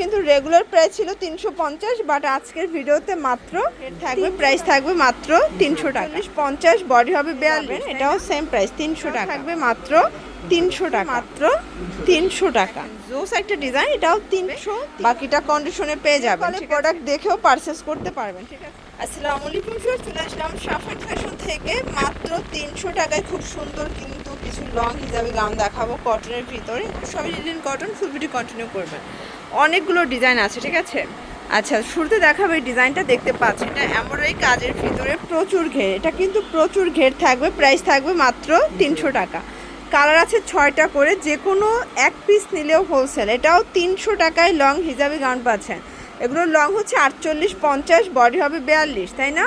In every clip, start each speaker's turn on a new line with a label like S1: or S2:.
S1: কিন্তু regular price ছিল তিনশো পঞ্চাশ বাট আজকের ভিডিওতে মাত্র থাকবে প্রাইস থাকবে মাত্র তিনশো টাকা। পঞ্চাশ বডি হবে বিয়াল্লিশ এটাও সেম প্রাইস তিনশো টাকা। থাকবে মাত্র তিনশো টাকা। মাত্র তিনশো টাকা। জোস একটা ডিজাইন এটাও তিনশো বাকিটা কন্ডিশনে পেয়ে যাবেন। প্রোডাক্ট দেখেও পারচেস করতে পারবেন। ঠিক আছে। আসসালামু আলাইকুম স্যার চলে আসলাম সাফার ফ্যাশন থেকে। মাত্র তিনশো টাকায় খুব সুন্দর কিন্তু কিছু লং হিসাবে গাউন দেখাবো কটনের ভিতরে। সবই linen cotton full video continue করবেন। অনেকগুলো ডিজাইন আছে, ঠিক আছে? আচ্ছা শুরুতে দেখাবো এই ডিজাইনটা, দেখতে পাচ্ছি এটা এমন এমনই কাজের ভিতরে প্রচুর ঘের। এটা কিন্তু প্রচুর ঘের থাকবে প্রাইস থাকবে মাত্র তিনশো টাকা। কালার আছে ছয়টা করে যে কোনো এক পিস নিলেও হোলসেল এটাও তিনশো টাকায় লং হিজাবি গাউন পাচ্ছেন। এগুলো লং হচ্ছে আটচল্লিশ পঞ্চাশ বডি হবে বিয়াল্লিশ, তাই না?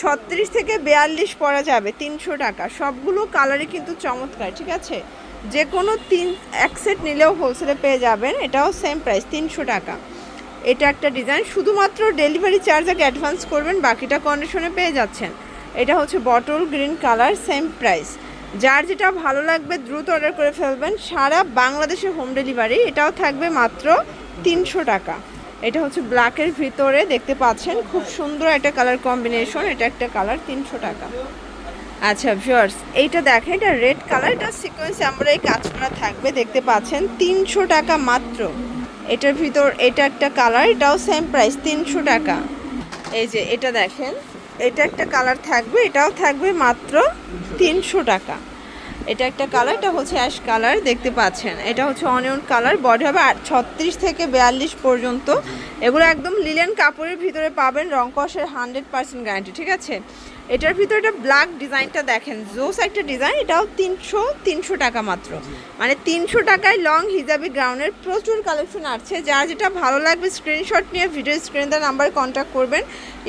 S1: ছত্রিশ থেকে বিয়াল্লিশ পরা যাবে, তিনশো টাকা। সবগুলো কালারই কিন্তু চমৎকার, ঠিক আছে? যে কোনো তিন, এক সেট নিলেও হোলসেলে পেয়ে যাবেন, এটাও সেম প্রাইস তিনশো টাকা। এটা একটা ডিজাইন শুধুমাত্র ডেলিভারি চার্জ আগে অ্যাডভান্স করবেন, বাকিটা কন্ডিশনে পেয়ে যাচ্ছেন। এটা হচ্ছে bottle green colour same price যার যেটা ভালো লাগবে, দ্রুত অর্ডার করে ফেলবেন। সারা বাংলাদেশে হোম ডেলিভারি এটাও থাকবে মাত্র তিনশো টাকা। এটা হচ্ছে ব্ল্যাকের ভিতরে, দেখতে পাচ্ছেন, খুব সুন্দর একটা কালার কম্বিনেশন এটা একটা কালার তিনশো টাকা। আচ্ছা ভিউয়ার্স এইটা দেখেন, এটা রেড কালার এটা সিকোয়েন্স আমরা এই কাজ করা থাকবে, দেখতে পাচ্ছেন, তিনশো টাকা মাত্র। এটার ভিতর এটা একটা কালার এটাও সেম প্রাইস তিনশো টাকা। এই যে, এটা দেখেন, এটা একটা কালার থাকবে, এটাও থাকবে মাত্র তিনশো টাকা। এটা একটা কালার, এটা হচ্ছে অ্যাশ কালার, দেখতে পাচ্ছেন। এটা হচ্ছে অনিয়ন কালার, বডি হবে ছত্রিশ থেকে বিয়াল্লিশ পর্যন্ত। এগুলো একদম লিলেন কাপড়ের ভিতরে পাবেন, রং কষের হান্ড্রেড পার্সেন্ট গ্যারান্টি, ঠিক আছে? এটার ভিতরে একটা ব্ল্যাক ডিজাইনটা দেখেন, জোস একটা ডিজাইন, এটাও তিনশো তিনশো টাকা মাত্র। মানে তিনশো টাকায় লং হিজাবি গ্রাউন্ডের প্রচুর কালেকশন আছে যার যেটা ভালো লাগবে স্ক্রিনশট নিয়ে ভিডিও স্ক্রিন নাম্বারে কন্ট্যাক্ট করবেন।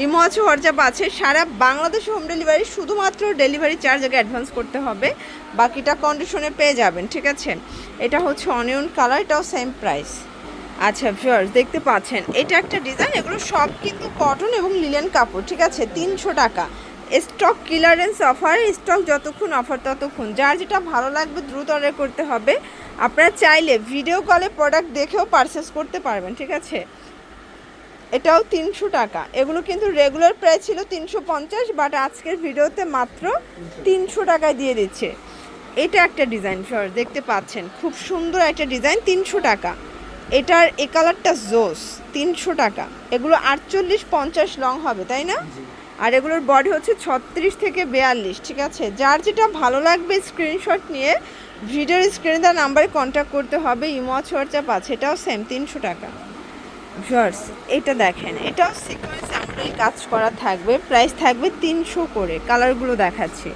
S1: ইমো আছে হোয়াটসঅ্যাপ আছে, সারা বাংলাদেশে হোম ডেলিভারি শুধুমাত্র ডেলিভারি চার্জ আগে অ্যাডভান্স করতে হবে। বাকিটা কন্ডিশনে পেয়ে যাবেন, ঠিক আছে? এটা হচ্ছে অনিয়ন কালার এটাও সেম প্রাইস আচ্ছা ভিউয়ার্স দেখতে পাচ্ছেন, এটা একটা ডিজাইন এগুলো সব কিন্তু কটন এবং লিলেন কাপড়, ঠিক আছে? তিনশো টাকা। স্টক ক্লিয়ারেন্স অফার স্টক যতক্ষণ অফার ততক্ষণ। যার যেটা ভালো লাগবে, দ্রুত অর্ডার করতে হবে। আপনারা চাইলে ভিডিও কলে প্রোডাক্ট দেখেও পারচেস করতে পারবেন, ঠিক আছে? এটাও তিনশো টাকা। এগুলো কিন্তু রেগুলার প্রাইস ছিল তিনশো পঞ্চাশ বাট আজকের ভিডিওতে মাত্র তিনশো টাকায় দিয়ে দিচ্ছে। এটা একটা ডিজাইন সর দেখতে পাচ্ছেন। খুব সুন্দর একটা ডিজাইন তিনশো টাকা। এটার এ কালারটা জোস তিনশো টাকা। এগুলো আটচল্লিশ পঞ্চাশ লং হবে তাই না? আর এগুলোর বডি হচ্ছে ছত্রিশ থেকে বিয়াল্লিশ ঠিক আছে? যার যেটা ভালো লাগবে স্ক্রিনশট নিয়ে ভিডিওর স্ক্রিনে দেওয়া নাম্বারে কন্ট্যাক্ট করতে হবে ইমো হোয়াটসঅ্যাপ আছে এটাও সেম তিনশো টাকা। ভিউয়ার্স এটা দেখেন এটাও সিকোয়েন্স এমব্রয়ডারি কাজ করা থাকবে প্রাইস থাকবে তিনশো করে কালারগুলো দেখাচ্ছি।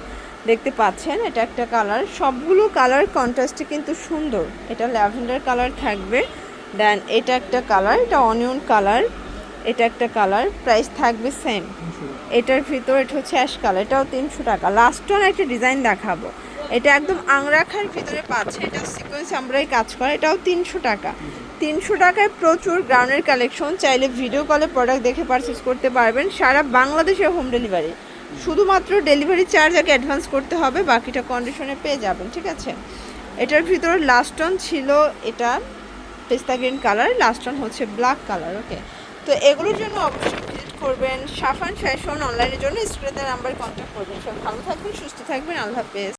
S1: দেখতে পাচ্ছেন, এটা একটা কালার। সবগুলো কালার কন্ট্রাস্টে কিন্তু সুন্দর। এটা ল্যাভেন্ডার কালার থাকবে। দেন এটা একটা কালার, এটা অনিয়ন কালার। এটা একটা কালার প্রাইস থাকবে সেম এটার ভিতর এটা হচ্ছে অ্যাশ কালার এটাও তিনশো টাকা। লাস্ট ওয়ান একটা ডিজাইন দেখাবো। এটা একদম আংরাখার ভিতরে পাচ্ছে। এটা সিকোয়েন্স আমরাই কাজ করে। এটাও তিনশো টাকা। তিনশো টাকায় প্রচুর গ্রাউন্ডের কালেকশন চাইলে ভিডিও কলে প্রোডাক্ট দেখে পারচেস করতে পারবেন। সারা বাংলাদেশে হোম ডেলিভারি শুধুমাত্র ডেলিভারি চার্জ আগে অ্যাডভান্স করতে হবে, বাকিটা কন্ডিশনে পেয়ে যাবেন, ঠিক আছে? এটার ভিতরে লাস্ট ছিল এটা পেস্তা গ্রিন কালার লাস্ট হচ্ছে ব্ল্যাক কালার ওকে তো এগুলোর জন্য অবশ্যই ভিজিট করবেন। সাফান ফ্যাশন অনলাইনের জন্য স্ক্রিনের নাম্বার কন্ট্যাক্ট করবেন। সব ভালো থাকবেন, সুস্থ থাকবেন, আল্লাহ হাফেজ।